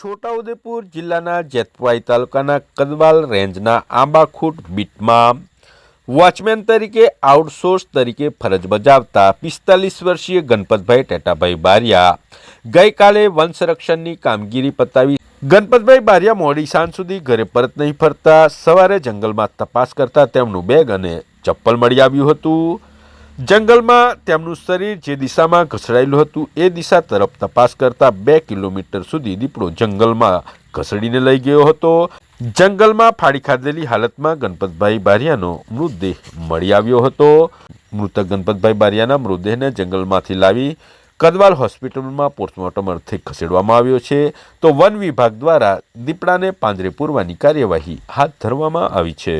છોટાઉદેપુર જિલ્લાના જેતવાઈ તાલુકાના કદવાલ રેન્જના આંબાખૂટ બીટમાં વોચમેન તરીકે આઉટસોર્સ તરીકે ફરજ બજાવતા પિસ્તાલીસ વર્ષીય ગણપતભાઈ ટેટાભાઈ બારિયા ગઈકાલે વન સંરક્ષણની કામગીરી પતાવી. ગણપતભાઈ બારિયા મોડી સાંજ સુધી ઘરે પરત નહીં ફરતા, સવારે જંગલમાં તપાસ કરતા તેમનું બેગ અને ચપ્પલ મળી આવ્યું હતું. જંગલમાં તેમનું શરીર જે દિશામાં ઘસડાયેલું હતું, એ દિશા તરફ તપાસ કરતા બે કિલોમીટર સુધી દીપડો જંગલમાં ઘસડીને લઈ ગયો હતો. જંગલમાં ફાડી ખાધેલી હાલતમાં ગણપતભાઈ બારિયાનો મૃતદેહ મળી આવ્યો હતો. મૃતક ગણપતભાઈ બારિયાના મૃતદેહને જંગલમાંથી લાવી કદવાલ હોસ્પિટલમાં પોસ્ટમોર્ટમ અર્થે ખસેડવામાં આવ્યો છે. તો વન વિભાગ દ્વારા દીપડાને પાંજરે પૂરવાની કાર્યવાહી હાથ ધરવામાં આવી છે.